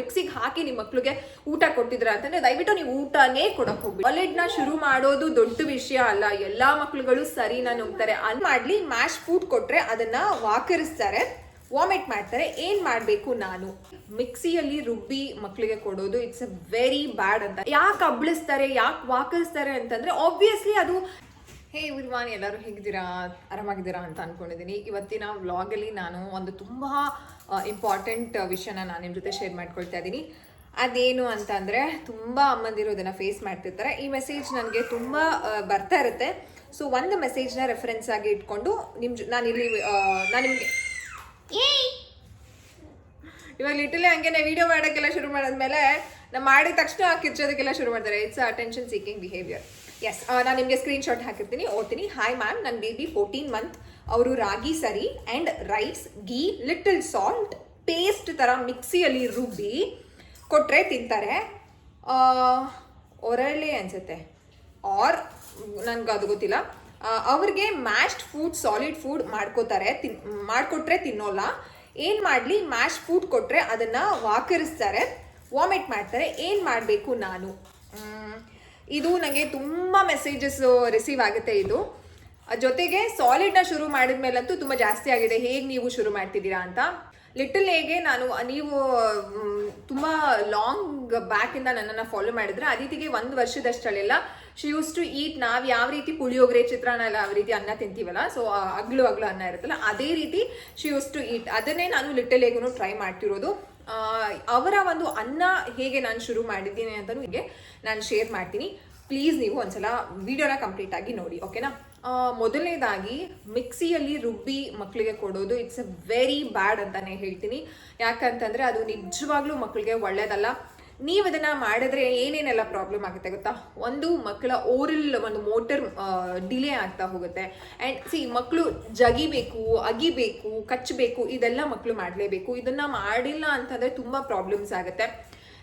ಮಿಕ್ಸಿಗೆ ಹಾಕಿ ನಿಮ್ಮ ಮಕ್ಳಿಗೆ ಊಟ ಕೊಟ್ಟಿದ್ರ ಅಂತಂದ್ರೆ ದಯವಿಟ್ಟು ನೀವು ಊಟನೇ ಕೊಡಕ್ ಕಾಲೇಜ್ನ ಶುರು ಮಾಡೋದು ದೊಡ್ಡ ವಿಷಯ ಅಲ್ಲ. ಎಲ್ಲಾ ಮಕ್ಳುಗಳು ಸರಿನಾ ನುಂಗ್ತಾರೆ ಅನ್ ಮಾಡ್ಲಿ ಮ್ಯಾಶ್ ಫುಡ್ ಕೊಟ್ರೆ ಅದನ್ನ ವಾಕರಿಸ್ತಾರೆ. ವಾಮಿಟ್ ಮಾಡ್ತಾರೆ. ಏನ್ ಮಾಡ್ಬೇಕು ನಾನು? ಮಿಕ್ಸಿಯಲ್ಲಿ ರುಬ್ಬಿ ಮಕ್ಕಳಿಗೆ ಕೊಡೋದು ಇಟ್ಸ್ ಅ ವೆರಿ ಬ್ಯಾಡ್ ಅಂತ. ಯಾಕೆ ಅಬ್ಳಿಸ್ತಾರೆ, ಯಾಕೆ ವಾಕರಿಸ್ತಾರೆ ಅಂತಂದ್ರೆ ಆಬ್ವಿಯಸ್ಲಿ ಅದು ಹೇ ಇವ್ರಿವಾನ್ ಎಲ್ಲರೂ ಹೇಗಿದ್ದೀರಾ? ಆರಾಮಾಗಿದ್ದೀರಾ ಅಂತ ಅನ್ಕೊಂಡಿದ್ದೀನಿ. ಇವತ್ತಿನ ವ್ಲಾಗಲ್ಲಿ ನಾನು ಒಂದು ತುಂಬ ಇಂಪಾರ್ಟೆಂಟ್ ವಿಷಯನ ನಾನು ನಿಮ್ಮ ಜೊತೆ ಶೇರ್ ಮಾಡ್ಕೊಳ್ತಾ ಇದ್ದೀನಿ ಅದೇನು ಅಂತಂದರೆ ತುಂಬ ಅಮ್ಮಂದಿರು ಇದನ್ನು ಫೇಸ್ ಮಾಡ್ತಿರ್ತಾರೆ. ಈ ಮೆಸೇಜ್ ನನಗೆ ತುಂಬ ಬರ್ತಾ ಇರುತ್ತೆ. ಸೊ ಒಂದು ಮೆಸೇಜ್ನ ರೆಫರೆನ್ಸ್ ಆಗಿ ಇಟ್ಕೊಂಡು ನಿಮ್ಮ ಜೊ ನಾನು ಇಲ್ಲಿ ನಾನು ನಿಮಗೆ ಇವಾಗ ಲಿಟಲಿ ಹಂಗೆ ವಿಡಿಯೋ ಮಾಡೋಕ್ಕೆಲ್ಲ ಶುರು ಮಾಡಿದ್ಮೇಲೆ ನಾವು ಮಾಡಿದ ತಕ್ಷಣ ಕಿರ್ಚೋದಕ್ಕೆಲ್ಲ ಶುರು ಮಾಡ್ತಾರೆ. It's attention seeking behaviour yes ನಾನು ನಿಮಗೆ ಸ್ಕ್ರೀನ್ಶಾಟ್ ಹಾಕಿರ್ತೀನಿ ಓದ್ತೀನಿ. ಹಾಯ್ ಮ್ಯಾಮ್ ನನ್ನ ಬೇಬಿ ಫೋರ್ಟೀನ್ ಮಂತ್ ಅವರು ರಾಗಿ ಸರಿ and rice ghee little salt paste ಥರ ಮಿಕ್ಸಿಯಲ್ಲಿ ರುಬ್ಬಿ ಕೊಟ್ಟರೆ ತಿಂತಾರೆ. ಒರಳೆ ಅನ್ಸುತ್ತೆ. ಆರ್ ನನಗೆ ಅದು ಗೊತ್ತಿಲ್ಲ. ಅವ್ರಿಗೆ ಮ್ಯಾಶ್ಡ್ ಫುಡ್ ಸಾಲಿಡ್ ಫುಡ್ ಮಾಡ್ಕೋತಾರೆ, ತಿನ್, ಮಾಡಿಕೊಟ್ರೆ ತಿನ್ನೋಲ್ಲ. ಏನು ಮಾಡಲಿ ಮ್ಯಾಶ್ ಫುಡ್ ಕೊಟ್ಟರೆ ಅದನ್ನು ವಾಕರಿಸ್ತಾರೆ ವಾಮಿಟ್ ಮಾಡ್ತಾರೆ. ಏನು ಮಾಡಬೇಕು ನಾನು? ಇದು ನನಗೆ ತುಂಬ ಮೆಸೇಜಸ್ ರಿಸೀವ್ ಆಗುತ್ತೆ ಇದು. ಜೊತೆಗೆ ಸಾಲಿಡ್ನ ಶುರು ಮಾಡಿದ ಮೇಲಂತೂ ತುಂಬ ಜಾಸ್ತಿ ಆಗಿದೆ. ಹೇಗೆ ನೀವು ಶುರು ಮಾಡ್ತಿದ್ದೀರಾ ಅಂತ? ಲಿಟಲ್ ಹೇಗೆ ನಾನು, ನೀವು ತುಂಬ ಲಾಂಗ್ ಬ್ಯಾಕಿಂದ ನನ್ನನ್ನು ಫಾಲೋ ಮಾಡಿದ್ರೆ ಅದಿತಿಗೆ ಒಂದು ವರ್ಷದಷ್ಟಲ್ಲೆಲ್ಲ ಶಿ ಯೂಸ್ ಟು ಈಟ್ ನಾವು ಯಾವ ರೀತಿ ಪುಳಿಯೋಗರೆ ಚಿತ್ರಾನ್ನ ಎಲ್ಲ ಯಾವ ರೀತಿ ಅನ್ನ ತಿಂತೀವಲ್ಲ ಸೊ ಅಗ್ಲು ಅಗ್ಲು ಅನ್ನ ಇರುತ್ತಲ್ಲ, ಅದೇ ರೀತಿ ಶಿ ಯೂಸ್ ಟು ಈಟ್ ಅದನ್ನೇ ನಾನು ಲಿಟಲ್ ಹೇಗೂ ಟ್ರೈ ಮಾಡ್ತಿರೋದು. ಅವರ ಒಂದು ಅನ್ನ ಹೇಗೆ ನಾನು ಶುರು ಮಾಡಿದ್ದೀನಿ ಅಂತಲೂ ಹೀಗೆ ನಾನು ಶೇರ್ ಮಾಡ್ತೀನಿ. ಪ್ಲೀಸ್ ನೀವು ಒಂದ್ಸಲ ವಿಡಿಯೋನ ಕಂಪ್ಲೀಟ್ ಆಗಿ ನೋಡಿ ಓಕೆನಾ ಮೊದಲನೇದಾಗಿ ಮಿಕ್ಸಿಯಲ್ಲಿ ರುಬ್ಬಿ ಮಕ್ಕಳಿಗೆ ಕೊಡೋದು ಇಟ್ಸ್ ಎ ವೆರಿ ಬ್ಯಾಡ್ ಅಂತಾನೆ ಹೇಳ್ತೀನಿ. ಯಾಕಂತಂದ್ರೆ ಅದು ನಿಜವಾಗ್ಲೂ ಮಕ್ಕಳಿಗೆ ಒಳ್ಳೇದಲ್ಲ. ನೀವು ಅದನ್ನ ಮಾಡಿದ್ರೆ ಏನೇನೆಲ್ಲ ಪ್ರಾಬ್ಲಮ್ ಆಗುತ್ತೆ ಗೊತ್ತಾ? ಒಂದು ಮಕ್ಕಳ ಓರಲ್ ಒಂದು ಮೋಟರ್ ಡಿಲೇ ಆಗ್ತಾ ಹೋಗುತ್ತೆ. ಆ್ಯಂಡ್ ಸಿ ಮಕ್ಕಳು ಜಗಿಬೇಕು, ಅಗಿಬೇಕು, ಕಚ್ಚಬೇಕು, ಇದೆಲ್ಲ ಮಕ್ಕಳು ಮಾಡಲೇಬೇಕು. ಇದನ್ನ ಮಾಡಿಲ್ಲ ಅಂತಂದ್ರೆ ತುಂಬ ಪ್ರಾಬ್ಲಮ್ಸ್ ಆಗುತ್ತೆ.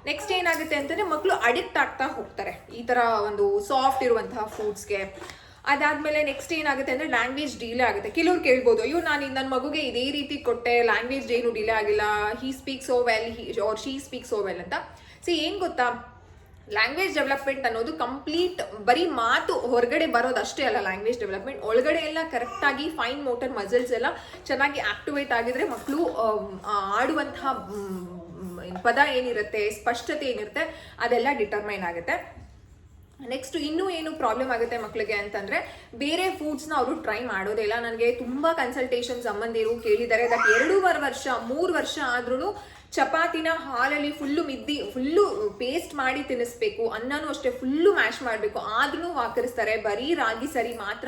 ನೆಕ್ಸ್ಟ್ ಏನಾಗುತ್ತೆ ಅಂತಂದ್ರೆ ಮಕ್ಕಳು ಅಡಿಕ್ಟ್ ಆಗ್ತಾ ಹೋಗ್ತಾರೆ. ಈ ತರ ಒಂದು ಸಾಫ್ಟ್ ಇರುವಂತಹ ಫುಡ್ಸ್ಗೆ ಅದಾದ್ಮೇಲೆ ನೆಕ್ಸ್ಟ್ ಏನಾಗುತ್ತೆ ಅಂದ್ರೆ ಲ್ಯಾಂಗ್ವೇಜ್ ಡಿಲೇ ಆಗುತ್ತೆ. ಕೆಲವ್ರು ಕೇಳ್ಬೋದು, ಅಯ್ಯೋ, ನಾನು ನನ್ನ ಮಗುಗೆ ಇದೇ ರೀತಿ ಕೊಟ್ಟೆ ಲ್ಯಾಂಗ್ವೇಜ್ ಏನು ಡಿಲೇ ಆಗಿಲ್ಲ he speak so well he or she speak so well ಅಂತ. ಸಿ ಏನು ಗೊತ್ತಾ? ಲ್ಯಾಂಗ್ವೇಜ್ ಡೆವಲಪ್ಮೆಂಟ್ ಅನ್ನೋದು ಕಂಪ್ಲೀಟ್ ಬರೀ ಮಾತು ಹೊರಗಡೆ ಬರೋದು ಅಷ್ಟೇ ಅಲ್ಲ ಲ್ಯಾಂಗ್ವೇಜ್ ಡೆವಲಪ್ಮೆಂಟ್ ಒಳಗಡೆ ಎಲ್ಲ ಕರೆಕ್ಟಾಗಿ ಫೈನ್ ಮೋಟರ್ ಮಸಲ್ಸ್ ಎಲ್ಲ ಚೆನ್ನಾಗಿ ಆಕ್ಟಿವೇಟ್ ಆಗಿದ್ರೆ ಮಕ್ಕಳು ಆಡುವಂತಹ ಪದ ಏನಿರುತ್ತೆ, ಸ್ಪಷ್ಟತೆ ಏನಿರುತ್ತೆ, ಅದೆಲ್ಲ ಡಿಟರ್ಮೈನ್ ಆಗುತ್ತೆ. ನೆಕ್ಸ್ಟ್ ಇನ್ನೂ ಏನು ಪ್ರಾಬ್ಲಮ್ ಆಗುತ್ತೆ ಮಕ್ಕಳಿಗೆ ಅಂತಂದ್ರೆ, ಬೇರೆ ಫುಡ್ಸ್ನ ಅವರು ಟ್ರೈ ಮಾಡೋದೇ ಇಲ್ಲ. ನನಗೆ ತುಂಬಾ ಕನ್ಸಲ್ಟೇಷನ್ ಸಂಬಂಧಿರು ಕೇಳಿದ್ದಾರೆ. ದಟ್ ಎರಡೂವರೆ ವರ್ಷ, ಮೂರು ವರ್ಷ ಆದ್ರೂ ಚಪಾತಿನ ಹಾಲಲ್ಲಿ ಫುಲ್ಲು ಮಿದ್ದಿ ಫುಲ್ಲು ಪೇಸ್ಟ್ ಮಾಡಿ ತಿನ್ನಿಸ್ಬೇಕು ಅನ್ನನೂ ಅಷ್ಟೇ ಫುಲ್ಲು ಮ್ಯಾಶ್ ಮಾಡಬೇಕು. ಆದ್ರೂ ವಾಕರಿಸ್ತಾರೆ. ಬರೀ ರಾಗಿ ಸರಿ ಮಾತ್ರ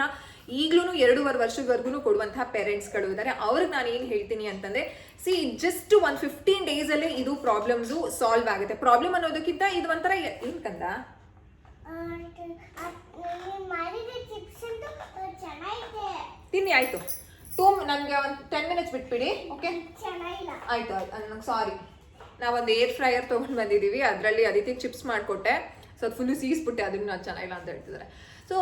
ಈಗಲೂ ಎರಡೂವರೆ ವರ್ಷದವರೆಗೂ ಕೊಡುವಂತಹ ಪೇರೆಂಟ್ಸ್ಗಳು ಇದ್ದಾರೆ. ಅವ್ರಿಗೆ ನಾನು ಏನು ಹೇಳ್ತೀನಿ ಅಂತಂದ್ರೆ ಸಿ ಜಸ್ಟ್ ಒಂದು ಫಿಫ್ಟೀನ್ ಡೇಸಲ್ಲೇ ಇದು ಪ್ರಾಬ್ಲಮ್ಸು ಸಾಲ್ವ್ ಆಗುತ್ತೆ. ಪ್ರಾಬ್ಲಮ್ ಅನ್ನೋದಕ್ಕಿಂತ ಇದು ಒಂಥರ, ಏನು ಕಂದ ಮಾಡಿದ ಚಿಪ್ಸ್ ಅಂತೂ ಚೆನ್ನಾಗಿದೆ ತಿನ್ನಿ ಆಯ್ತು. ಟೂ ನನಗೆ ಒಂದು ಟೆನ್ ಮಿನಿಟ್ಸ್ ಬಿಟ್ಬಿಡಿ ಓಕೆ ಆಯ್ತು ಆಯ್ತು. ನಂಗೆ ಸಾರಿ ನಾವೊಂದು ಏರ್ ಫ್ರೈಯರ್ ತೊಗೊಂಡು ಬಂದಿದ್ದೀವಿ ಅದರಲ್ಲಿ ಅದಿತಿ ಚಿಪ್ಸ್ ಮಾಡಿಕೊಟ್ಟೆ. ಸೊ ಅದು ಫುಲ್ಲು ಸೀಸ್ಬಿಟ್ಟೆ. ಅದನ್ನು ಅದು ಚೆನ್ನಾಗಿಲ್ಲ ಅಂತ ಹೇಳ್ತಿದ್ದಾರೆ ಸೊ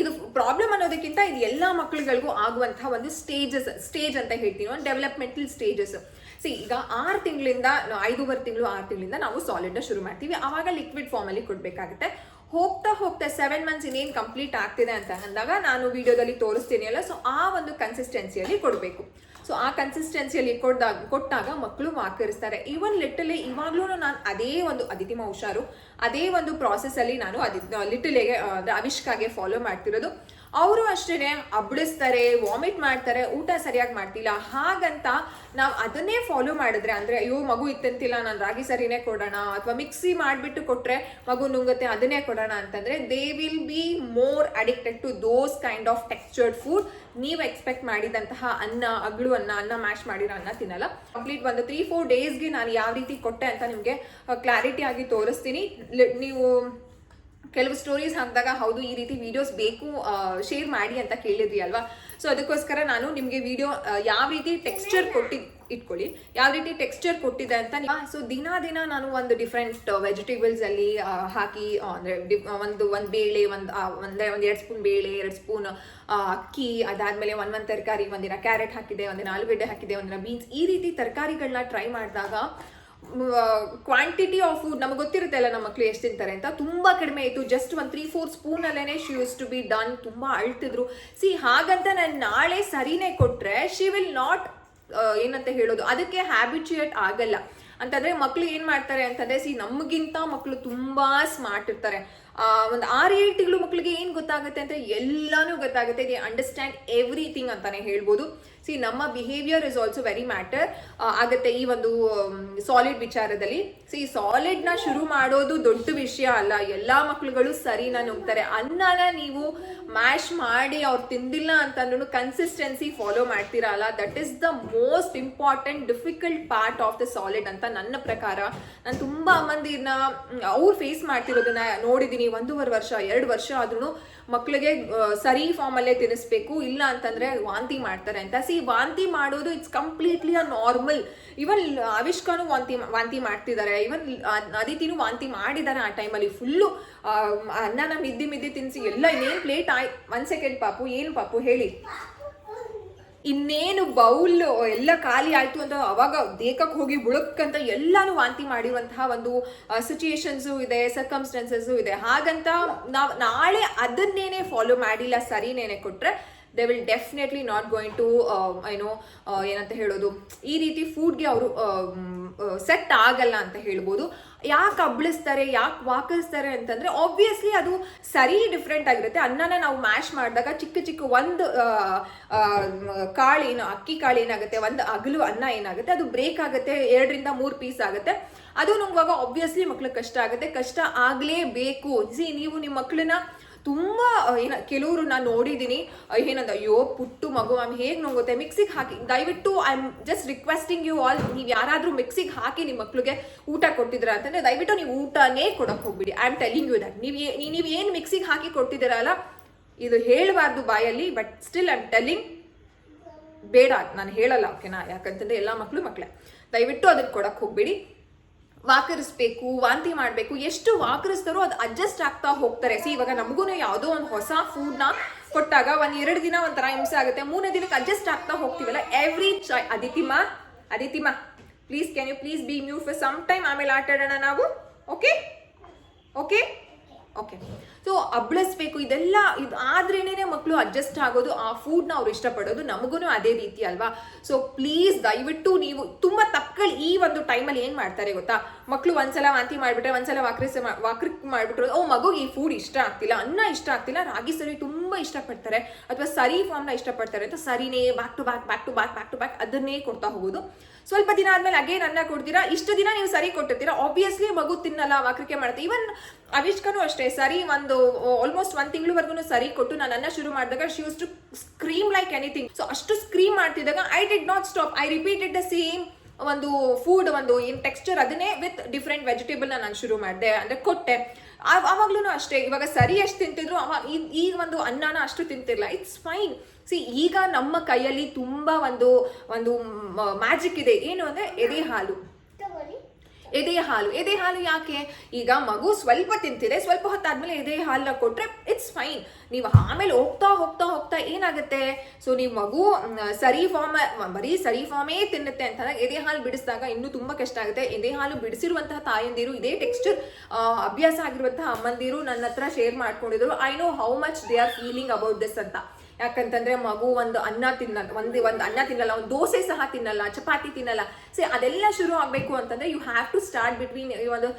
ಇದು ಪ್ರಾಬ್ಲಮ್ ಅನ್ನೋದಕ್ಕಿಂತ ಇದು ಎಲ್ಲ ಮಕ್ಕಳುಗಳಿಗೂ ಆಗುವಂತಹ ಒಂದು ಸ್ಟೇಜಸ್ ಸ್ಟೇಜ್ ಅಂತ ಹೇಳ್ತೀನಿ. ಒಂದು ಡೆವಲಪ್ಮೆಂಟಲ್ ಸ್ಟೇಜಸ್ ಸಿ ಈಗ ಆರು ತಿಂಗಳಿಂದ ಐದೂವರೆ ತಿಂಗಳು, ಆರು ತಿಂಗಳಿಂದ ನಾವು ಸಾಲಿಡ್ನ ಶುರು ಮಾಡ್ತೀವಿ. ಆವಾಗ ಲಿಕ್ವಿಡ್ ಫಾರ್ಮಲ್ಲಿ ಕೊಡಬೇಕಾಗುತ್ತೆ. ಹೋಗ್ತಾ ಹೋಗ್ತಾ ಸೆವೆನ್ ಮಂತ್ಸ್ ಇನ್ನೇನು ಕಂಪ್ಲೀಟ್ ಆಗ್ತಿದೆ ಅಂತ ಅಂದಾಗ ನಾನು ವಿಡಿಯೋದಲ್ಲಿ ತೋರಿಸ್ತೀನಿ ಅಲ್ಲ. ಸೊ ಆ ಒಂದು ಕನ್ಸಿಸ್ಟೆನ್ಸಿಯಲ್ಲಿ ಕೊಡಬೇಕು. ಸೊ ಆ ಕನ್ಸಿಸ್ಟೆನ್ಸಿಯಲ್ಲಿ ಕೊಡ್ದಾಗ, ಕೊಟ್ಟಾಗ ಮಕ್ಕಳು ವಾಕರಿಸ್ತಾರೆ ಈವನ್ ಲಿಟಲಿ ಇವಾಗ್ಲೂ ನಾನು ಅದೇ ಒಂದು ಅದಿತಿಮ ಹುಷಾರು ಅದೇ ಒಂದು ಪ್ರಾಸೆಸ್ ಅಲ್ಲಿ ನಾನು ಅದಿ ಲಿಟಲಿಗೆ ಅವಿಷ್ಕಾಗೆ ಫಾಲೋ ಮಾಡ್ತಿರೋದು. ಅವರು ಅಷ್ಟೇ ಅಬ್ಳಿಸ್ತಾರೆ ವಾಮಿಟ್ ಮಾಡ್ತಾರೆ, ಊಟ ಸರಿಯಾಗಿ ಮಾಡ್ತಿಲ್ಲ. ಹಾಗಂತ ನಾವು ಅದನ್ನೇ ಫಾಲೋ ಮಾಡಿದ್ರೆ ಅಂದ್ರೆ, ಅಯ್ಯೋ, ಮಗು ಇತ್ತಂತಿಲ್ಲ, ನಾನು ರಾಗಿ ಸರಿನೇ ಕೊಡೋಣ ಅಥವಾ ಮಿಕ್ಸಿ ಮಾಡಿಬಿಟ್ಟು ಕೊಟ್ರೆ ಮಗು ನುಂಗುತ್ತೆ, ಅದನ್ನೇ ಕೊಡೋಣ ಅಂತಂದ್ರೆ they will be more addicted to those kind of textured food ನೀವು ಎಕ್ಸ್ಪೆಕ್ಟ್ ಮಾಡಿದಂತಹ ಅನ್ನ, ಅಗಳು ಅನ್ನ ಅನ್ನ ಮ್ಯಾಶ್ ಮಾಡಿರೋ ಅನ್ನ ತಿನ್ನಲ್ಲ. ಕಂಪ್ಲೀಟ್ ಒಂದು ತ್ರೀ ಫೋರ್ ಡೇಸ್ಗೆ ನಾನು ಯಾವ ರೀತಿ ಕೊಟ್ಟೆ ಅಂತ ನಿಮಗೆ ಕ್ಲಾರಿಟಿ ಆಗಿ ತೋರಿಸ್ತೀನಿ. ನೀವು ಕೆಲವು ಸ್ಟೋರೀಸ್ ಹಾಕಿದಾಗ ಹೌದು, ಈ ರೀತಿ ವಿಡಿಯೋಸ್ ಬೇಕು ಶೇರ್ ಮಾಡಿ ಅಂತ ಕೇಳಿದ್ರಿ ಅಲ್ವಾ? ಸೊ ಅದಕ್ಕೋಸ್ಕರ ನಾನು ನಿಮಗೆ ವಿಡಿಯೋ ಯಾವ ರೀತಿ ಟೆಕ್ಸ್ಚರ್ ಕೊಟ್ಟಿ ಇಟ್ಕೊಳ್ಳಿ. ಯಾವ ರೀತಿ ಟೆಕ್ಸ್ಚರ್ ಕೊಟ್ಟಿದೆ ಅಂತ ಸೊ ದಿನ ದಿನ ನಾನು ಒಂದು ಡಿಫ್ರೆಂಟ್ ವೆಜಿಟೇಬಲ್ಸ್ ಅಲ್ಲಿ ಹಾಕಿ ಅಂದ್ರೆ ಒಂದು ಒಂದು ಬೇಳೆ, ಒಂದು ಒಂದೇ, ಒಂದು ಎರಡು ಸ್ಪೂನ್ ಬೇಳೆ, ಎರಡು ಸ್ಪೂನ್ ಅಕ್ಕಿ, ಅದಾದ್ಮೇಲೆ ಒಂದ್ ಒಂದ್ ತರಕಾರಿ, ಒಂದಿನ ಕ್ಯಾರೆಟ್ ಹಾಕಿದೆ, ಒಂದಿನ ಆಲೂಗಡ್ಡೆ ಹಾಕಿದೆ, ಒಂದಿನ ಬೀನ್ಸ್ ಈ ರೀತಿ ತರಕಾರಿಗಳನ್ನ ಟ್ರೈ ಮಾಡಿದಾಗ ಕ್ವಾಂಟಿಟಿ ಆಫ್ ಫುಡ್ ನಮಗೆ ಗೊತ್ತಿರುತ್ತೆ ಅಲ್ಲ ನಮ್ಮ ಮಕ್ಕಳು ಎಷ್ಟು ತಿಂತಾರೆ ಅಂತ? ತುಂಬ ಕಡಿಮೆ ಇತ್ತು. ಜಸ್ಟ್ ಒಂದು ತ್ರೀ ಫೋರ್ ಸ್ಪೂನ್ ಅಲ್ಲೇನೆ she used to be done ತುಂಬ ಅಳ್ತಿದ್ರು. ಸಿ ಹಾಗಂತ ನಾನು ನಾಳೆ ಸರಿನೇ ಕೊಟ್ರೆ ಶಿ ವಿಲ್ ನಾಟ್ ಏನಂತ ಹೇಳೋದು? ಅದಕ್ಕೆ ಹ್ಯಾಬಿಚುಯೇಟ್ ಆಗಲ್ಲ. ಅಂತಂದ್ರೆ ಮಕ್ಕಳು ಏನು ಮಾಡ್ತಾರೆ ಅಂತಂದ್ರೆ ಸಿ ನಮಗಿಂತ ಮಕ್ಕಳು ತುಂಬಾ ಸ್ಮಾರ್ಟ್ ಇರ್ತಾರೆ. ಒಂದು ಆರು ಏಳು ತಿಂಗಳು ಮಕ್ಕಳಿಗೆ ಏನು ಗೊತ್ತಾಗುತ್ತೆ ಅಂತ ಎಲ್ಲನೂ ಗೊತ್ತಾಗುತ್ತೆ. ದೇ ಅಂಡರ್ಸ್ಟ್ಯಾಂಡ್ ಎವ್ರಿಥಿಂಗ್ ಅಂತಾನೆ ಹೇಳ್ಬೋದು. ಸಿ ನಮ್ಮ behaviour is also very matter ಆಗುತ್ತೆ ಈ ಒಂದು ಸಾಲಿಡ್ ವಿಚಾರದಲ್ಲಿ. ಸಿ ಸಾಲಿಡ್ನ ಶುರು ಮಾಡೋದು ದೊಡ್ಡ ವಿಷಯ ಅಲ್ಲ. ಎಲ್ಲಾ ಮಕ್ಳುಗಳು ಸರಿನ ನುಗ್ತಾರೆ. ಅನ್ನನ ನೀವು ಮ್ಯಾಶ್ ಮಾಡಿ ಅವ್ರು ತಿಂದಿಲ್ಲ ಅಂತಂದ್ರೂ ಕನ್ಸಿಸ್ಟೆನ್ಸಿ ಫಾಲೋ ಮಾಡ್ತೀರಾ ಅಲ್ಲ? That is the most important difficult part of the solid ಅಂತ ನನ್ನ ಪ್ರಕಾರ. ನಾನು ತುಂಬಾ ಅಮ್ಮಂದಿರನ್ನ ಅವ್ರು ಫೇಸ್ ಮಾಡ್ತಿರೋದನ್ನ ನೋಡಿದೀನಿ. ಒಂದೂವರೆ ವರ್ಷ, ಎರಡು ವರ್ಷ ಆದ್ರೂ ಮಕ್ಕಳಿಗೆ ಸರಿ ಫಾರ್ಮ್ ಅಲ್ಲೇ ತಿನ್ನಿಸ್ಬೇಕು ಇಲ್ಲ ಅಂತಂದ್ರೆ ವಾಂತಿ ಮಾಡ್ತಾರೆ ಅಂತ. ಸಿ ವಾಂತಿ ಮಾಡೋದು it's completely uh normal even ಅವಿಷ್ಕಾನು ವಾಂತಿ ವಾಂತಿ ಮಾಡ್ತಿದ್ದಾರೆ ಇವನ್ ಅದಿತಿನೂ ವಾಂತಿ ಮಾಡಿದ್ದಾರೆ ಆ ಟೈಮಲ್ಲಿ ಫುಲ್ಲು ಅನ್ನನ ಮಿದ್ದಿ ಮಿದ್ದಿ ತಿನ್ಸಿ ಎಲ್ಲ, ಇನ್ನೇನು ಪ್ಲೇಟ್ ಆಯ್ ಒನ್ ಸೆಕೆಂಡ್ ಪಾಪು, ಏನು ಪಾಪು ಹೇಳಿ. ಇನ್ನೇನು ಬೌಲ್ ಎಲ್ಲ ಖಾಲಿ ಆಯ್ತು ಅಂತ ಅವಾಗ ದೇಹಕ್ಕೆ ಹೋಗಿ ಬುಳಕ್ಕಂತ ಎಲ್ಲಾನು ವಾಂತಿ ಮಾಡಿರುವಂತಹ ಒಂದು ಸಿಚುಯೇಷನ್ಸು ಇದೆ ಸರ್ಕಮ್ಸ್ಟೆನ್ಸಸ್ಸು ಇದೆ. ಹಾಗಂತ ನಾವು, ನಾಳೆ ಅದನ್ನೇನೆ ಫಾಲೋ ಮಾಡಿಲ್ಲ, ಸರಿನೇನೆ ಕೊಟ್ರೆ they will definitely not going to ಏನೋ ಏನಂತ ಹೇಳೋದು, ಈ ರೀತಿ ಫುಡ್ಗೆ ಅವರು ಸೆಟ್ ಆಗಲ್ಲ ಅಂತ ಹೇಳ್ಬೋದು. ಯಾಕೆ ಅಬ್ಳಿಸ್ತಾರೆ, ಯಾಕೆ ವಾಕಿಸ್ತಾರೆ ಅಂತಂದರೆ ಆಬ್ವಿಯಸ್ಲಿ ಅದು ಸರಿ ಡಿಫ್ರೆಂಟ್ ಆಗಿರುತ್ತೆ. ಅನ್ನನ ನಾವು ಮ್ಯಾಶ್ ಮಾಡಿದಾಗ ಚಿಕ್ಕ ಚಿಕ್ಕ ಒಂದು ಕಾಳು ಏನು, ಅಕ್ಕಿ ಕಾಳು ಏನಾಗುತ್ತೆ, ಒಂದು ಅಗಲು ಅನ್ನ ಏನಾಗುತ್ತೆ, ಅದು ಬ್ರೇಕ್ ಆಗುತ್ತೆ, ಎರಡರಿಂದ ಮೂರು ಪೀಸ್ ಆಗುತ್ತೆ. ಅದು ನುಂಗುವಾಗ ಆಬ್ವಿಯಸ್ಲಿ ಮಕ್ಳಿಗೆ ಕಷ್ಟ ಆಗುತ್ತೆ. ಕಷ್ಟ ಆಗಲೇಬೇಕು. ಸಿ ನೀವು ನಿಮ್ಮ ಮಕ್ಕಳನ್ನ ತುಂಬಾ ಏನ, ಕೆಲವರು ನಾನು ನೋಡಿದ್ದೀನಿ ಏನಂದ, ಅಯ್ಯೋ, ಪುಟ್ಟು ಮಗು, ಮ್ಯಾಮ್, ಹೇಗೆ ನೋಗುತ್ತೆ? ಮಿಕ್ಸಿಗೆ ಹಾಕಿ, ದಯವಿಟ್ಟು I am just requesting you all ನೀವು ಯಾರಾದರೂ ಮಿಕ್ಸಿಗೆ ಹಾಕಿ ನಿಮ್ಮ ಮಕ್ಳಿಗೆ ಊಟ ಕೊಟ್ಟಿದ್ದೀರಾ ಅಂತಂದ್ರೆ, ದಯವಿಟ್ಟು ನೀವು ಊಟನೇ ಕೊಡಕ್ ಹೋಗ್ಬಿಡಿ. I am telling you that ನೀವು ನೀವು ಏನು ಮಿಕ್ಸಿಗೆ ಹಾಕಿ ಕೊಟ್ಟಿದ್ದೀರಲ್ಲ, ಇದು ಹೇಳಬಾರ್ದು ಬಾಯಲ್ಲಿ but still I am telling ಬೇಡ, ನಾನು ಹೇಳಲ್ಲ, ಓಕೆನಾ? ಯಾಕಂತಂದ್ರೆ ಎಲ್ಲ ಮಕ್ಕಳು ಮಕ್ಕಳೇ ದಯವಿಟ್ಟು ಅದಕ್ಕೆ ಕೊಡಕ್ ಹೋಗ್ಬೇಡಿ. ವಾಕರಿಸ್ಬೇಕು, ವಾಂತಿ ಮಾಡಬೇಕು, ಎಷ್ಟು ವಾಕರಿಸ್ತಾರೋ ಅದು ಅಡ್ಜಸ್ಟ್ ಆಗ್ತಾ ಹೋಗ್ತಾರೆ. ಸಿ ಇವಾಗ ನಮಗೂ ಯಾವುದೋ ಒಂದು ಹೊಸ ಫುಡ್ನ ಕೊಟ್ಟಾಗ ಒಂದು ಎರಡು ದಿನ ಒಂಥರ ಹಿಂಸೆ ಆಗುತ್ತೆ. ಮೂರನೇ ದಿನಕ್ಕೆ ಅಡ್ಜಸ್ಟ್ ಆಗ್ತಾ ಹೋಗ್ತೀವಲ್ಲ? ಎವ್ರಿ ಚಾಯ್ ಅದಿತಿಮ ಅದಿತಿಮ please can you please be mute for some time ಆಮೇಲೆ ಆಟಾಡೋಣ ನಾವು. ಓಕೆ ಓಕೆ ಓಕೆ ಸೊ ಅಬ್ಳಿಸ್ಬೇಕು. ಇದೆಲ್ಲ ಇದು ಆದ್ರೇನೆ ಮಕ್ಕಳು ಅಡ್ಜಸ್ಟ್ ಆಗೋದು, ಆ ಫುಡ್ನ ಅವ್ರು ಇಷ್ಟಪಡೋದು ನಮಗೂ ಅದೇ ರೀತಿ ಅಲ್ವಾ? ಸೊ ಪ್ಲೀಸ್ ದಯವಿಟ್ಟು ನೀವು ತುಂಬ ತಪ್ಪುಗಳು ಈ ಒಂದು ಟೈಮಲ್ಲಿ ಏನು ಮಾಡ್ತಾರೆ ಗೊತ್ತಾ? ಮಕ್ಕಳು ಒಂದ್ಸಲ ವಾಂತಿ ಮಾಡಿಬಿಟ್ರೆ, ಒಂದ್ಸಲ ವಾಕ್ರಿಸ ವಾಕ್ರಿ ಮಾಡಿಬಿಟ್ರೆ, ಓ ಮಗುಗೆ ಈ ಫುಡ್ ಇಷ್ಟ ಆಗ್ತಿಲ್ಲ, ಅನ್ನ ಇಷ್ಟ ಆಗ್ತಿಲ್ಲ, ರಾಗಿ ಸರಿ ತುಂಬ ಇಷ್ಟಪಡ್ತಾರೆ, ಅಥವಾ ಸರಿ ಫಾರ್ಮ್ನ ಇಷ್ಟಪಡ್ತಾರೆ ಅಂತ ಸರಿನೇ back to back back to back back to back ಅದನ್ನೇ ಕೊಡ್ತಾ ಹೋಗೋದು. ಸ್ವಲ್ಪ ದಿನ ಆದ್ಮೇಲೆ ಅಗೇನ್ ಅನ್ನ ಕೊಡ್ತೀರಾ? ಇಷ್ಟು ದಿನ ನೀವು ಸರಿ ಕೊಟ್ಟಿರ್ತೀರಾ? ಆಬ್ವಿಯಸ್ಲಿ ಮಗು ತಿನ್ನಲ್ಲ, ವಾಕ್ರಿಕೆ ಮಾಡುತ್ತೆ ಈವನ್ ಅವಿಷ್ಕನೂ ಅಷ್ಟೇ, ಸರಿ ಒಂದು ಆಲ್ಮೋಸ್ಟ್ ಒಂದ್ ತಿಂಗಳವರೆಗೂ ಸರಿ ಕೊಟ್ಟು ನಾನು ಅನ್ನ ಶುರು ಮಾಡಿದಾಗ she used to scream like anything so ಅಷ್ಟು scream ಮಾಡ್ತಿದ್ದಾಗ I did not stop I repeated the same ಒಂದು ಫುಡ್ ಒಂದು ಏನು ಟೆಕ್ಸ್ಚರ್ ಅದನ್ನೇ ವಿತ್ ಡಿಫ್ರೆಂಟ್ ವೆಜಿಟೇಬಲ್ನ ನಾನು ಶುರು ಮಾಡಿದೆ, ಅಂದರೆ ಕೊಟ್ಟೆ. ಆವಾಗ್ಲೂ ಅಷ್ಟೇ. ಇವಾಗ ಸರಿ ಎಷ್ಟು ತಿಂತಿದ್ರು ಈಗ ಒಂದು ಅನ್ನನ ಅಷ್ಟು ತಿಂತಿಲ್ಲ ಇಟ್ಸ್ ಫೈನ್ ಸಿ ಈಗ ನಮ್ಮ ಕೈಯಲ್ಲಿ ತುಂಬಾ ಒಂದು ಒಂದು ಮ್ಯಾಜಿಕ್ ಇದೆ. ಏನು ಅಂದ್ರೆ ಎದೆ ಹಾಲು. ಎದೆ ಹಾಲು ಎದೆ ಹಾಲು ಯಾಕೆ? ಈಗ ಮಗು ಸ್ವಲ್ಪ ತಿಂತಿದೆ, ಸ್ವಲ್ಪ ಹೊತ್ತಾದ್ಮೇಲೆ ಎದೆ ಹಾಲನ್ನ ಕೊಟ್ರೆ ಇಟ್ಸ್ ಫೈನ್ ನೀವು ಆಮೇಲೆ ಹೋಗ್ತಾ ಹೋಗ್ತಾ ಹೋಗ್ತಾ ಏನಾಗುತ್ತೆ? ಸೊ ನೀವು ಮಗು ಸರಿ ಫಾರ್ಮ್ ಬರೀ ಸರಿ ಫಾರ್ಮೇ ತಿನ್ನುತ್ತೆ ಅಂತ ಎದೆ ಹಾಲು ಬಿಡಿಸಿದಾಗ ಇನ್ನೂ ತುಂಬಾ ಕಷ್ಟ ಆಗುತ್ತೆ. ಎದೆ ಹಾಲು ಬಿಡಿಸಿರುವಂತಹ ತಾಯಂದಿರು, ಇದೇ ಟೆಕ್ಸ್ಚರ್ ಅಭ್ಯಾಸ ಆಗಿರುವಂತಹ ಅಮ್ಮಂದಿರು ನನ್ನ ಹತ್ರ ಶೇರ್ ಮಾಡ್ಕೊಂಡಿದ್ರು. I know how much they are feeling about this ಅಂತ. ಯಾಕಂತಂದ್ರೆ ಮಗು ಒಂದು ಅನ್ನ ತಿನ್ನ ಒಂದು ಒಂದು ಅನ್ನ ತಿನ್ನಲ್ಲ, ಒಂದು ದೋಸೆ ಸಹ ತಿನ್ನಲ್ಲ, ಚಪಾತಿ ತಿನ್ನಲ್ಲ. ಸೊ ಅದೆಲ್ಲ ಶುರು ಆಗಬೇಕು ಅಂತಂದ್ರೆ you have to start between ಒಂದು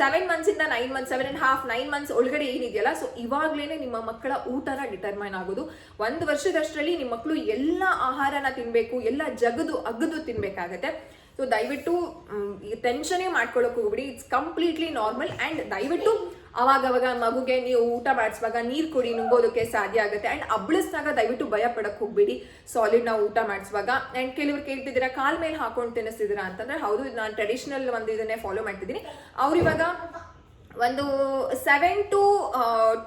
ಸೆವೆನ್ ಇಂದ nine months seven and half nine months ಒಳಗಡೆ ಏನಿದೆಯಲ್ಲ ಸೊ ಇವಾಗ್ಲೇನೆ ನಿಮ್ಮ ಮಕ್ಕಳ ಊಟನ ಡಿಟರ್ಮೈನ್ ಆಗೋದು. ಒಂದು ವರ್ಷದಷ್ಟರಲ್ಲಿ ನಿಮ್ಮ ಮಕ್ಕಳು ಎಲ್ಲ ಆಹಾರನ ತಿನ್ಬೇಕು, ಎಲ್ಲ ಜಗದು ಅಗದು ತಿನ್ಬೇಕಾಗತ್ತೆ. ಸೊ ದಯವಿಟ್ಟು ಟೆನ್ಷನೇ ಮಾಡ್ಕೊಳ್ಳೋಕೆ ಹೋಗ್ಬಿಡಿ. ಇಟ್ಸ್ ಕಂಪ್ಲೀಟ್ಲಿ ನಾರ್ಮಲ್ ಆ್ಯಂಡ್ ದಯವಿಟ್ಟು ಅವಾಗವಾಗ ಮಗುಗೆ ನೀವು ಊಟ ಮಾಡಿಸುವಾಗ ನೀರು ಕುಡಿ ನುಂಗೋದಕ್ಕೆ ಸಾಧ್ಯ ಆಗುತ್ತೆ. ಆ್ಯಂಡ್ ಅಬ್ಳಿಸಿದಾಗ ದಯವಿಟ್ಟು ಭಯ ಪಡಕ್ ಹೋಗ್ಬೇಡಿ. ಸಾಲಿಡ್ ನಾವು ಊಟ ಮಾಡಿಸುವಾಗ. ಆ್ಯಂಡ್ ಕೆಲವ್ರು ಕೇಳ್ತಿದ್ದೀರಾ, ಕಾಲ್ ಮೇಲೆ ಹಾಕೊಂಡು ತಿನ್ನಿಸ್ತಿದ್ದೀರಾ ಅಂತಂದ್ರೆ, ಹೌದು, ನಾನು ಟ್ರೆಡಿಷನಲ್ ಒಂದು ಇದನ್ನೇ ಫಾಲೋ ಮಾಡ್ತಿದ್ದೀನಿ. ಇವಾಗ ಒಂದು ಸೆವೆನ್ ಟು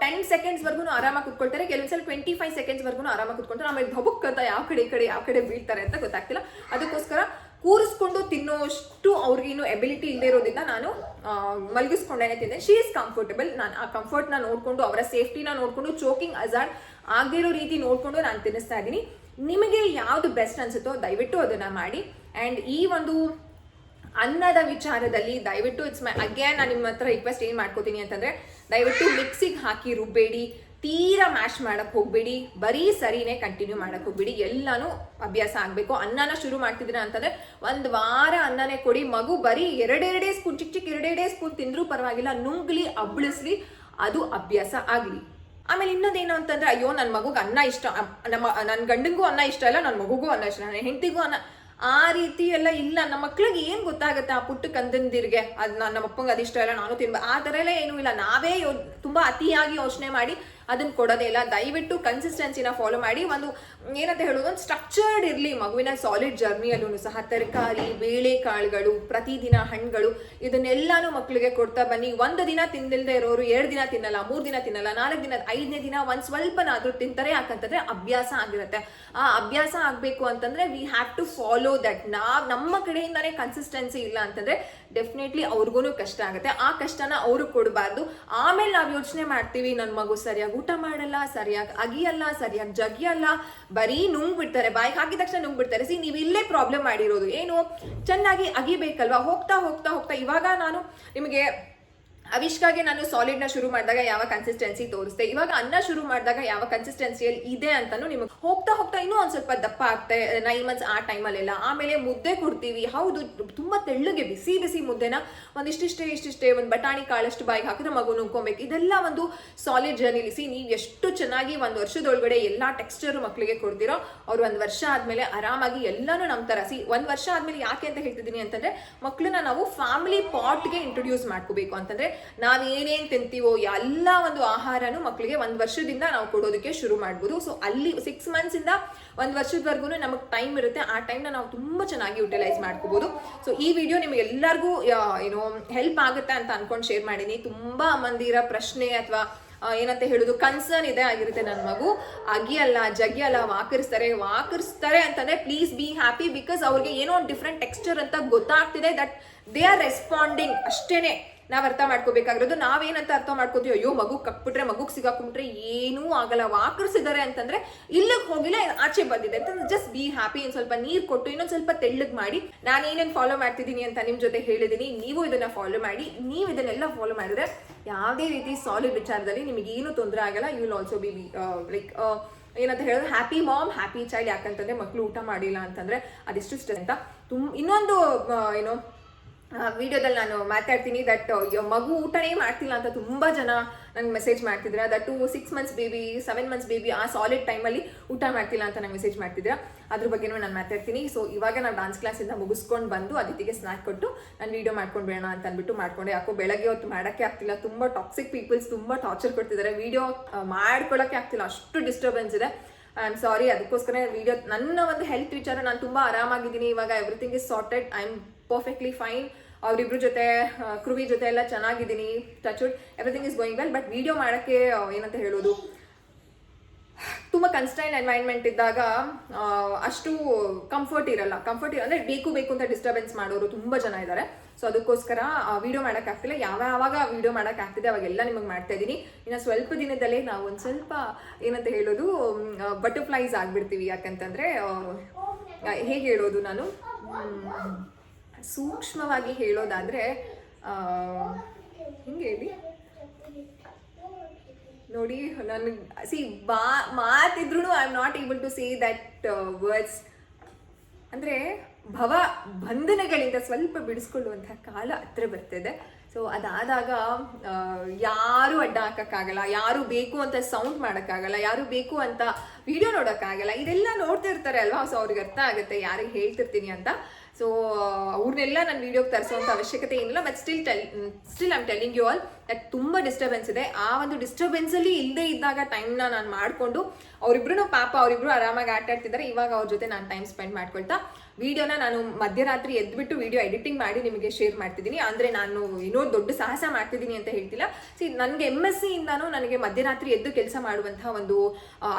ಟೆನ್ ಸೆಕೆಂಡ್ಸ್ ವರ್ಗು ಆರಾಮಾಗಿ ಕುತ್ಕೊಳ್ತಾರೆ. ಕೆಲವೊಂದ್ಸಲ ಟ್ವೆಂಟಿ ಫೈವ್ ಸೆಕೆಂಡ್ಸ್ ವರ್ಗು ಆರಾಮಾಗಿ ಕುತ್ಕೊಳ್ತಾರೆ. ಆಮೇಲೆ ಭಬುಕ್ ಅಂತ ಯಾವ ಕಡೆ ಈ ಕಡೆ, ಯಾವ ಕಡೆ ಬೀಳ್ತಾರೆ ಅಂತ ಗೊತ್ತಾಗ್ತಿಲ್ಲ. ಅದಕ್ಕೋಸ್ಕರ ಕೂರಿಸ್ಕೊಂಡು ತಿನ್ನೋಷ್ಟು ಅವ್ರಿಗೇನು ಎಬಿಲಿಟಿ ಇಲ್ಲದೆ ಇರೋದ್ರಿಂದ ನಾನು ಮಲಗಿಸ್ಕೊಂಡೇನೆ ತಿಂದೆ. ಶಿ ಇಸ್ ಕಂಫರ್ಟಬಲ್ ನಾನು ಆ ಕಂಫರ್ಟ್ನ ನೋಡಿಕೊಂಡು, ಅವರ ಸೇಫ್ಟಿನ ನೋಡಿಕೊಂಡು ಚೋಕಿಂಗ್ ಅಜಾರ್ಡ್ ಆಗಿರೋ ರೀತಿ ನೋಡಿಕೊಂಡು ನಾನು ತಿನ್ನಿಸ್ತಾ ಇದ್ದೀನಿ. ನಿಮಗೆ ಯಾವುದು ಬೆಸ್ಟ್ ಅನಿಸುತ್ತೋ ದಯವಿಟ್ಟು ಅದನ್ನು ಮಾಡಿ. ಆ್ಯಂಡ್ ಈ ಒಂದು ಅನ್ನದ ವಿಚಾರದಲ್ಲಿ ದಯವಿಟ್ಟು ಇಟ್ಸ್ ಮೈ ಅಗೇನ್ ನಾನು ನಿಮ್ಮ ಹತ್ರ ರಿಕ್ವೆಸ್ಟ್ ಏನು ಮಾಡ್ಕೋತೀನಿ ಅಂತಂದರೆ, ದಯವಿಟ್ಟು ಮಿಕ್ಸಿಗೆ ಹಾಕಿ ರುಬ್ಬೇಡಿ. ತೀರಾ ಮ್ಯಾಶ್ ಮಾಡಕ್ ಹೋಗ್ಬೇಡಿ. ಬರೀ ಸರಿನೇ ಕಂಟಿನ್ಯೂ ಮಾಡಕ್ ಹೋಗ್ಬೇಡಿ. ಎಲ್ಲಾನು ಅಭ್ಯಾಸ ಆಗಬೇಕು. ಅನ್ನನ ಶುರು ಮಾಡ್ತಿದ್ರು ಅಂತಂದ್ರೆ ಒಂದ್ ವಾರ ಅನ್ನನೇ ಕೊಡಿ. ಮಗು ಬರೀ ಎರಡೆರಡೇ ಸ್ಪೂನ್ ಚಿಕ್ಕ ಚಿಕ್ಕ ಎರಡೆರಡೇ ಸ್ಪೂನ್ ತಿಂದರೂ ಪರವಾಗಿಲ್ಲ. ನುಂಗ್ಲಿ, ಅಬ್ಳಿಸ್ಲಿ ಅದು ಅಭ್ಯಾಸ ಆಗಲಿ. ಆಮೇಲೆ ಇನ್ನೊಂದೇನು ಅಂತಂದ್ರೆ, ಅಯ್ಯೋ ನನ್ನ ಮಗುಗೆ ಅನ್ನ ಇಷ್ಟ. ನಮ್ಮ ನನ್ನ ಗಂಡಂಗೂ ಅನ್ನ ಇಷ್ಟ ಇಲ್ಲ ನನ್ನ ಮಗುಗೂ ಅನ್ನ ಇಷ್ಟ. ನನ್ನ ಹೆಂಡತಿಗೂ ಅನ್ನ. ಆ ರೀತಿ ಎಲ್ಲ ಇಲ್ಲ. ನಮ್ಮ ಮಕ್ಳಿಗೆ ಏನು ಗೊತ್ತಾಗುತ್ತೆ ಆ ಪುಟ್ಟ ಕಂದಂದಿರ್ಗೆ ಅದು ನಮ್ಮ ಅಪ್ಪಂಗೆ ಅದಿಷ್ಟ ಇಲ್ಲ, ನಾನು ತಿನ್ಬ. ಆ ಥರ ಎಲ್ಲ ಏನೂ ಇಲ್ಲ. ನಾವೇ ಯೋ ತುಂಬಾ ಅತಿಯಾಗಿ ಯೋಚನೆ ಮಾಡಿ ಅದನ್ನ ಕೊಡೋದೇ ಇಲ್ಲ. ದಯವಿಟ್ಟು ಕನ್ಸಿಸ್ಟೆನ್ಸಿನ ಫಾಲೋ ಮಾಡಿ. ಒಂದು ಏನಂತ ಹೇಳೋದು, ಒಂದು ಸ್ಟ್ರಕ್ಚರ್ಡ್ ಇರಲಿ ಮಗುವಿನ ಸಾಲಿಡ್ ಜರ್ನಿಯಲ್ಲೂ ಸಹ. ತರಕಾರಿ, ಬೇಳೆಕಾಳುಗಳು, ಪ್ರತಿದಿನ ಹಣ್ಣುಗಳು, ಇದನ್ನೆಲ್ಲಾನು ಮಕ್ಕಳಿಗೆ ಕೊಡ್ತಾ ಬನ್ನಿ. ಒಂದು ದಿನ ತಿಂದಿಲ್ದೇ ಇರೋರು, ಎರಡು ದಿನ ತಿನ್ನಲ್ಲ, ಮೂರು ದಿನ ತಿನ್ನಲ್ಲ, ನಾಲ್ಕು ದಿನ, ಐದನೇ ದಿನ ಒಂದು ಸ್ವಲ್ಪನಾದರೂ ತಿಂತಾರೆ. ಯಾಕಂತಂದ್ರೆ ಅಭ್ಯಾಸ ಆಗಿರುತ್ತೆ. ಆ ಅಭ್ಯಾಸ ಆಗಬೇಕು ಅಂತಂದ್ರೆ we have to follow that ನಾವು, ನಮ್ಮ ಕಡೆಯಿಂದಾನೇ ಕನ್ಸಿಸ್ಟೆನ್ಸಿ ಇಲ್ಲ ಅಂತಂದ್ರೆ ಡೆಫಿನೆಟ್ಲಿ ಅವ್ರಿಗೂ ಕಷ್ಟ ಆಗುತ್ತೆ. ಆ ಕಷ್ಟನ ಅವರು ಕೊಡಬಾರ್ದು. ಆಮೇಲೆ ನಾವು ಯೋಚನೆ ಮಾಡ್ತೀವಿ ನನ್ನ ಮಗು ಸರಿಯಾಗಿ ಊಟ ಮಾಡಲ್ಲ, ಸರಿಯಾಗಿ ಅಗಿಯಲ್ಲ, ಸರಿಯಾಗಿ ಜಗಿಯಲ್ಲ, ಬರೀ ನುಂಗ್ ಬಿಡ್ತಾರೆ ಬಾಯಿಗೆ ಹಾಕಿದ ತಕ್ಷಣ ನುಂಗ್ ಬಿಡ್ತಾರೆ ಸಿ, ನೀವು ಇಲ್ಲೇ ಪ್ರಾಬ್ಲಮ್ ಮಾಡಿರೋದು. ಏನು? ಚೆನ್ನಾಗಿ ಅಗಿಬೇಕಲ್ವಾ? ಹೋಗ್ತಾ ಹೋಗ್ತಾ ಹೋಗ್ತಾ ಇವಾಗ ನಾನು ನಿಮಗೆ ಅವಿಷ್ಕಾಗೆ ನಾನು ಸಾಲಿಡ್ನ ಶುರು ಮಾಡಿದಾಗ ಯಾವ ಕನ್ಸಿಸ್ಟೆನ್ಸಿ ತೋರಿಸ್ದೆ? ಇವಾಗ ಅನ್ನ ಶುರು ಮಾಡಿದಾಗ ಯಾವ ಕನ್ಸಿಸ್ಟೆನ್ಸಿಯಲ್ಲಿ ಇದೆ ಅಂತಲೂ ನಿಮಗೆ ಹೋಗ್ತಾ ಹೋಗ್ತಾ ಇನ್ನೂ ಒಂದು ಸ್ವಲ್ಪ ದಪ್ಪ ಆಗ್ತಾ ನೈನ್ ಮಂತ್ಸ್ ಆ ಟೈಮಲ್ಲೆಲ್ಲ ಆಮೇಲೆ ಮುದ್ದೆ ಕೊಡ್ತೀವಿ. ಹೌದು, ತುಂಬಾ ತೆಳ್ಳಗೆ ಬಿಸಿ ಬಿಸಿ ಮುದ್ದೆನ ಒಂದಿಷ್ಟಿಷ್ಟೇ, ಇಷ್ಟಿಷ್ಟೇ ಒಂದು ಬಟಾಣಿ ಕಾಳಷ್ಟು ಬಾಯಿಗೆ ಹಾಕಿದ್ರೆ ಮಗು ನುಂಗ್ಕೊಬೇಕು. ಇದೆಲ್ಲ ಒಂದು ಸಾಲಿಡ್ ಜರ್ನಿಲಿಸಿ ನೀವು ಎಷ್ಟು ಚೆನ್ನಾಗಿ ಒಂದು ವರ್ಷದೊಳಗಡೆ ಎಲ್ಲ ಟೆಕ್ಸ್ಚರ್ ಮಕ್ಕಳಿಗೆ ಕೊಡ್ತೀರೋ, ಅವ್ರು ಒಂದು ವರ್ಷ ಆದ್ಮೇಲೆ ಆರಾಮಾಗಿ ಎಲ್ಲಾನು ನಮ್ಮ ತರ ಸಿ, ಒಂದು ವರ್ಷ ಆದ್ಮೇಲೆ ಯಾಕೆ ಅಂತ ಹೇಳ್ತಿದ್ದೀನಿ ಅಂತಂದ್ರೆ ಮಕ್ಕಳನ್ನ ನಾವು ಫ್ಯಾಮಿಲಿ ಪಾಟ್ಗೆ ಇಂಟ್ರೊಡ್ಯೂಸ್ ಮಾಡ್ಕೋಬೇಕು ಅಂತಂದ್ರೆ ನಾವ್ ಏನೇನು ತಿಂತೀವೋ, ಎಲ್ಲ ಒಂದು ಆಹಾರನೂ ಮಕ್ಕಳಿಗೆ ಒಂದು ವರ್ಷದಿಂದ ನಾವು ಕೊಡೋದಕ್ಕೆ ಶುರು ಮಾಡ್ಬೋದು. ಸೊ ಅಲ್ಲಿ ಸಿಕ್ಸ್ ಮಂತ್ಸ್ ಇಂದ ಒಂದು ವರ್ಷದವರೆಗೂ ನಮಗೆ ಟೈಮ್ ಇರುತ್ತೆ. ಆ ಟೈಮ್ನ ನಾವು ತುಂಬ ಚೆನ್ನಾಗಿ ಯುಟಿಲೈಸ್ ಮಾಡ್ಕೋಬೋದು. ಸೊ ಈ ವಿಡಿಯೋ ನಿಮಗೆ ಎಲ್ಲರಿಗೂ ಏನೋ ಹೆಲ್ಪ್ ಆಗುತ್ತೆ ಅಂತ ಅನ್ಕೊಂಡು ಶೇರ್ ಮಾಡೀನಿ. ತುಂಬ ಮಂದಿರ ಪ್ರಶ್ನೆ ಅಥವಾ ಏನಂತ ಹೇಳೋದು ಕನ್ಸರ್ನ್ ಇದೆ ಆಗಿರುತ್ತೆ ನನ್ನ ಮಗು. ಅಗಿಯಲ್ಲ ಜಗಿಯಲ್ಲ ವಾಕರಿಸ್ತಾರೆ. ವಾಕರಿಸ್ತಾರೆ ಅಂತಂದ್ರೆ ಪ್ಲೀಸ್ ಬಿ ಹ್ಯಾಪಿ ಬಿಕಾಸ್ ಅವ್ರಿಗೆ ಏನೋ ಒಂದು ಡಿಫ್ರೆಂಟ್ ಟೆಕ್ಸ್ಚರ್ ಅಂತ ಗೊತ್ತಾಗ್ತಿದೆ ದಟ್ ದೇ ಆರ್ ರೆಸ್ಪಾಂಡಿಂಗ್ ಅಷ್ಟೇನೆ. ನಾವ್ ಅರ್ಥ ಮಾಡ್ಕೋಬೇಕಾಗಿರೋದು ನಾವೇನಂತ ಅರ್ಥ ಮಾಡ್ಕೋತೀವಿ ಅಯ್ಯೋ ಮಗು ಕಕ್ಬಿಟ್ರೆ ಮಗುಗೆ ಸಿಗಾಕೊಂಡ್ಬಿಟ್ರೆ ಏನೂ ಆಗಲ್ಲ ವಾಕರ್ಸಿದ್ದಾರೆ ಅಂತಂದ್ರೆ ಇಲ್ಲಕ್ಕೆ ಹೋಗಿಲ್ಲ ಆಚೆ ಬಂದಿದೆ. ಅಂತ ಜಸ್ಟ್ ಬಿ ಹ್ಯಾಪಿ ಒಂದು ಸ್ವಲ್ಪ ನೀರು ಕೊಟ್ಟು ಇನ್ನೊಂದು ಸ್ವಲ್ಪ ತೆಳ್ಳಗ್ ಮಾಡಿ ನಾನು ಏನೇನ್ ಫಾಲೋ ಮಾಡ್ತಿದ್ದೀನಿ ಅಂತ ನಿಮ್ಮ ಜೊತೆ ಹೇಳಿದೀನಿ ನೀವು ಇದನ್ನ ಫಾಲೋ ಮಾಡಿ ನೀವು ಇದನ್ನೆಲ್ಲ ಫಾಲೋ ಮಾಡಿದ್ರೆ ಯಾವುದೇ ರೀತಿ ಸಾಲಿಡ್ ವಿಚಾರದಲ್ಲಿ ನಿಮಗೆ ಏನು ತೊಂದರೆ ಆಗಲ್ಲ you will also be like ಏನಂತ ಹೇಳಿದ್ರೆ ಹ್ಯಾಪಿ ಮಾಮ್ ಹ್ಯಾಪಿ ಚೈಲ್ಡ್ ಯಾಕಂತಂದ್ರೆ ಮಕ್ಳು ಊಟ ಮಾಡಿಲ್ಲ ಅಂತಂದ್ರೆ ಅದೆಷ್ಟು ಇಷ್ಟ ಅಂತ. ತುಂಬ ಇನ್ನೊಂದು ಆ, ಏನು ವಿಡಿಯೋದಲ್ಲಿ ನಾನು ಮಾತಾಡ್ತೀನಿ ದಟ್ ಮಗು ಊಟನೇ ಮಾಡ್ತಿಲ್ಲ ಅಂತ ತುಂಬಾ ಜನ ನಂಗೆ ಮೆಸೇಜ್ ಮಾಡ್ತಿದ್ರ. That six months baby seven months baby ಆ ಸಾಲಿಡ್ ಟೈಮಲ್ಲಿ ಊಟ ಮಾಡ್ತಿಲ್ಲ ಅಂತ ನಂಗೆ ಮೆಸೇಜ್ ಮಾಡ್ತಿದ್ರ. ಅದ್ರ ಬಗ್ಗೆನೂ ನಾನು ಮಾತಾಡ್ತೀನಿ. ಸೊ ಇವಾಗ ನಾವು ಡಾನ್ಸ್ ಕ್ಲಾಸಿಂದ ಮುಗಿಸ್ಕೊಂಡು ಬಂದು ಅದಿತಿಗೆ ಸ್ನಾಕ್ ಕೊಟ್ಟು ನಾನು ವೀಡಿಯೋ ಮಾಡ್ಕೊಂಡು ಬೇಡ ಅಂತ ಅಂದ್ಬಿಟ್ಟು ಮಾಡ್ಕೊಂಡೆ. ಯಾಕೋ ಬೆಳಗ್ಗೆ ಹೊತ್ತು ಮಾಡೋಕ್ಕೆ ಆಗ್ತಿಲ್ಲ. ತುಂಬ ಟಾಕ್ಸಿಕ್ ಪೀಪಲ್ಸ್ ತುಂಬ ಟಾರ್ಚರ್ ಕೊಡ್ತಿದ್ದಾರೆ ವಿಡಿಯೋ ಮಾಡ್ಕೊಳ್ಳೋಕ್ಕೆ ಆಗ್ತಿಲ್ಲ. ಅಷ್ಟು ಡಿಸ್ಟರ್ಬೆನ್ಸ್ ಇದೆ. ಐ ಆಮ್ ಸಾರಿ ಅದಕ್ಕೋಸ್ಕರ ವೀಡಿಯೋ ನನ್ನ ಒಂದು ಹೆಲ್ತ್ ವಿಚಾರ ನಾನು ತುಂಬ ಆರಾಮಾಗಿದ್ದೀನಿ. ಇವಾಗ everything is sorted I am perfectly fine ಅವರಿಬ್ರ ಜೊತೆ ಕೃವಿ ಜೊತೆ ಎಲ್ಲ ಚೆನ್ನಾಗಿದ್ದೀನಿ touch wood everything is going well but video ಮಾಡೋಕ್ಕೆ ಏನಂತ ಹೇಳೋದು, ತುಂಬ ಕನ್ಸ್ಟೈನ್ ಎನ್ವೈರ್ಮೆಂಟ್ ಇದ್ದಾಗ ಅಷ್ಟು ಕಂಫರ್ಟ್ ಇರಲ್ಲ. ಕಂಫರ್ಟ್ ಇರೋ ಅಂದ್ರೆ ಬೇಕು ಬೇಕು ಅಂತ ಡಿಸ್ಟರ್ಬೆನ್ಸ್ ಮಾಡೋರು ತುಂಬ ಜನ ಇದ್ದಾರೆ ಸೊ ಅದಕ್ಕೋಸ್ಕರ ವಿಡಿಯೋ ಮಾಡೋಕ್ಕಾಗ್ತಿಲ್ಲ. ಯಾವ ಯಾವಾಗ ವಿಡಿಯೋ ಮಾಡೋಕ್ಕಾಗ್ತಿದೆ ಅವಾಗೆಲ್ಲ ನಿಮಗೆ ಮಾಡ್ತಾ ಇದ್ದೀನಿ. ಇನ್ನು ಸ್ವಲ್ಪ ದಿನದಲ್ಲೇ ನಾವು ಒಂದು ಸ್ವಲ್ಪ, ಏನಂತ ಹೇಳೋದು ಬಟರ್ಫ್ಲೈಸ್ ಆಗಿಬಿಡ್ತೀವಿ. ಯಾಕಂತಂದ್ರೆ ಹೇಗೆ ಹೇಳೋದು ನಾನು? ಸೂಕ್ಷ್ಮವಾಗಿ ಹೇಳೋದಾದ್ರೆ ಹಿಂಗೆ ಹೇಳಿ. ನೋಡಿ ನನಗೆ ಸಿ ಬಾ ಮಾತಿದ್ರು I am not able to say that words ಅಂದರೆ, ಭವ ಬಂಧನಗಳಿಂದ ಸ್ವಲ್ಪ ಬಿಡಿಸ್ಕೊಳ್ಳುವಂಥ ಕಾಲ ಹತ್ರ ಬರ್ತಿದೆ. ಸೊ ಅದಾದಾಗ ಯಾರು ಅಡ್ಡ ಹಾಕೋಕ್ಕಾಗಲ್ಲ ಯಾರು ಬೇಕು ಅಂತ ಸೌಂಡ್ ಮಾಡೋಕ್ಕಾಗಲ್ಲ, ಯಾರು ಬೇಕು ಅಂತ ವಿಡಿಯೋ ನೋಡೋಕ್ಕಾಗಲ್ಲ, ಇದೆಲ್ಲ ನೋಡ್ತಿರ್ತಾರೆ ಅಲ್ವಾ? ಸೊ ಅವ್ರಿಗೆ ಅರ್ಥ ಆಗುತ್ತೆ, ಯಾರಿಗೆ ಹೇಳ್ತಿರ್ತೀನಿ ಅಂತ. ಸೊ ಅವ್ರನ್ನೆಲ್ಲ ನಾನು ವಿಡಿಯೋಗೆ ತರಿಸುವಂಥ ಅವಶ್ಯಕತೆ ಏನಿಲ್ಲ but still tell still I'm telling you all that ತುಂಬ ಡಿಸ್ಟರ್ಬೆನ್ಸ್ ಇದೆ. ಆ ಒಂದು ಡಿಸ್ಟರ್ಬೆನ್ಸಲ್ಲಿ ಇಲ್ಲದೆ ಇದ್ದಾಗ ಟೈಮ್ನ ನಾನು ಮಾಡಿಕೊಂಡು ಅವರಿಬ್ರು ಪಾಪ ಅವರಿಬ್ರು ಆರಾಮಾಗಿ ಆಟ ಆಡ್ತಿದ್ದಾರೆ ಇವಾಗ ಅವ್ರ ಜೊತೆ ನಾನು ಟೈಮ್ ಸ್ಪೆಂಡ್ ಮಾಡ್ಕೊಳ್ತಾ ವಿಡಿಯೋನ ನಾನು ಮಧ್ಯರಾತ್ರಿ ಎದ್ಬಿಟ್ಟು ವಿಡಿಯೋ ಎಡಿಟಿಂಗ್ ಮಾಡಿ ನಿಮಗೆ ಶೇರ್ ಮಾಡ್ತಿದ್ದೀನಿ ಅಂದರೆ ನಾನು ಏನೋ ದೊಡ್ಡ ಸಾಹಸ ಮಾಡ್ತಿದ್ದೀನಿ ಅಂತ ಹೇಳ್ತಿಲ್ಲ. ಸಿ ನನಗೆ ಎಂ ಎಸ್ ಸಿಯಿಂದನೂ ನನಗೆ ಮಧ್ಯರಾತ್ರಿ ಎದ್ದು ಕೆಲಸ ಮಾಡುವಂತಹ ಒಂದು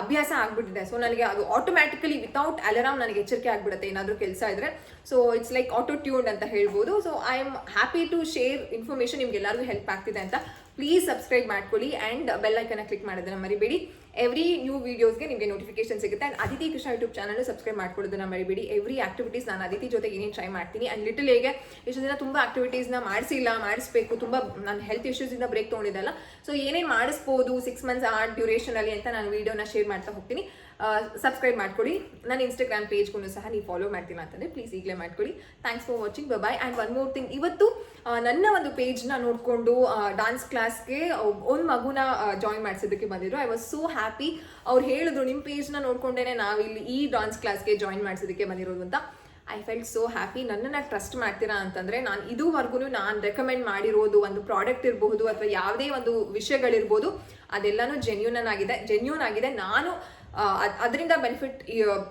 ಅಭ್ಯಾಸ ಆಗಿಬಿಟ್ಟಿದೆ. ಸೊ ನನಗೆ ಅದು ಆಟೋಮ್ಯಾಟಿಕಲಿ ವಿತೌಟ್ ಅಲರಾಮ್ ನನಗೆ ಎಚ್ಚರಿಕೆ ಆಗಿಬಿಡುತ್ತೆ ಏನಾದರೂ ಕೆಲಸ ಇದ್ರೆ. So it's like auto tuned ಅಂತ ಹೇಳ್ಬೋದು. So I am happy to share information ನಿಮ್ಗೆ ಎಲ್ಲರಿಗೂ ಹೆಲ್ಪ್ ಆಗ್ತಿದೆ ಅಂತ ಪ್ಲೀಸ್ ಸಬ್ಸ್ಕ್ರೈಬ್ ಮಾಡ್ಕೊಳ್ಳಿ ಆ್ಯಂಡ್ ಐಕನ್ ಕ್ಲಿಕ್ ಮಾಡೋದನ್ನ ಮರಿಬೇಡಿ. ಎವ್ರಿ ನ್ಯೂ ವೀಡಿಯೋಸ್ಗೆ ನಿಮಗೆ ನೋಟಿಫಿಕೇಶನ್ ಸಿಗುತ್ತೆ. And Aditi Krishna YouTube channel subscribe ಮಾಡ್ಕೊಳ್ಳೋದನ್ನ ಮರಿಬೇಡಿ. ಎವ್ರಿ ಆಕ್ಟಿವಿಟೀಸ್ ನಾನು ಅದಿತಿ ಜೊತೆ ಏನೇನು ಟ್ರೈ ಮಾಡ್ತೀನಿ. ಆ್ಯಂಡ್ ಲಿಟಲ್ ಹೇಗೆ, ಇಷ್ಟು ದಿನ ತುಂಬ ಆಕ್ಟಿವಿಟೀಸ್ನ ಮಾಡಿಸಿಲ್ಲ, ಮಾಡಿಸ್ಬೇಕು. ತುಂಬ ನಾನು ಹೆಲ್ತ್ ಇಶ್ಯೂಸಿಂದ ಬ್ರೇಕ್ ತೊಗೊಂಡಿದ್ದಲ್ಲ. ಸೊ ಏನೇನು ಮಾಡಿಸ್ಬೋದು ಸಿಕ್ಸ್ ಮಂತ್ಸ್ ಆ ಡ್ಯೂರೇಷನಲ್ಲಿ ಅಂತ ನಾನು ವೀಡಿಯೋನ ಶೇರ್ ಮಾಡ್ತಾ ಹೋಗ್ತೀನಿ. ಸಬ್ಸ್ಕ್ರೈಬ್ ಮಾಡ್ಕೊಳ್ಳಿ. ನನ್ನ ಇನ್ಸ್ಟಾಗ್ರಾಮ್ ಪೇಜ್ಗೂ ಸಹ ನೀವು ಫಾಲೋ ಮಾಡ್ತೀರಾ ಅಂತಂದರೆ ಪ್ಲೀಸ್ ಈಗಲೇ ಮಾಡ್ಕೊಳ್ಳಿ. Thanks for watching bye and one more thing ಇವತ್ತು ನನ್ನ ಒಂದು ಪೇಜ್ನ ನೋಡಿಕೊಂಡು ಡಾನ್ಸ್ ಕ್ಲಾಸ್ಗೆ ಒಂದು ಮಗುನ ಜಾಯಿನ್ ಮಾಡಿಸೋದಕ್ಕೆ ಬಂದಿದ್ರು. ಐ ವಾಸ್ ಸೋ ಹ್ಯಾಪಿ ಅವ್ರು ಹೇಳಿದ್ರು ನಿಮ್ಮ ಪೇಜ್ನ ನೋಡ್ಕೊಂಡೇನೆ ನಾವಿಲ್ಲಿ ಈ ಡಾನ್ಸ್ ಕ್ಲಾಸ್ಗೆ ಜಾಯಿನ್ ಮಾಡಿಸೋದಕ್ಕೆ ಬಂದಿರೋದು ಅಂತ. ಐ ಫೆಲ್ಟ್ ಸೋ ಹ್ಯಾಪಿ ನನ್ನನ್ನು ಟ್ರಸ್ಟ್ ಮಾಡ್ತೀರಾ ಅಂತಂದರೆ, ನಾನು ಇದುವರೆಗೂ ನಾನು ರೆಕಮೆಂಡ್ ಮಾಡಿರೋದು ಒಂದು ಪ್ರಾಡಕ್ಟ್ ಇರಬಹುದು ಅಥವಾ ಯಾವುದೇ ಒಂದು ವಿಷಯಗಳಿರ್ಬೋದು, ಅದೆಲ್ಲನೂ ಜೆನ್ಯೂನ್ ಆಗಿದೆ ಜೆನ್ಯೂನ್ ಆಗಿದೆ ನಾನು ಅದರಿಂದ ಬೆನಿಫಿಟ್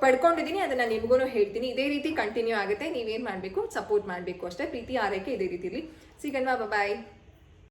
ಪಡ್ಕೊಂಡಿದ್ದೀನಿ ಅದನ್ನು ನಿಮಗೂ ಹೇಳ್ತೀನಿ. ಇದೇ ರೀತಿ ಕಂಟಿನ್ಯೂ ಆಗುತ್ತೆ. ನೀವೇನು ಮಾಡಬೇಕು ಸಪೋರ್ಟ್ ಮಾಡಬೇಕು ಅಷ್ಟೇ. ಪ್ರೀತಿ, ಆರೈಕೆ ಇದೇ ರೀತಿಲಿ. ಸಿಗಣ್ವಾ ಬಾಯ್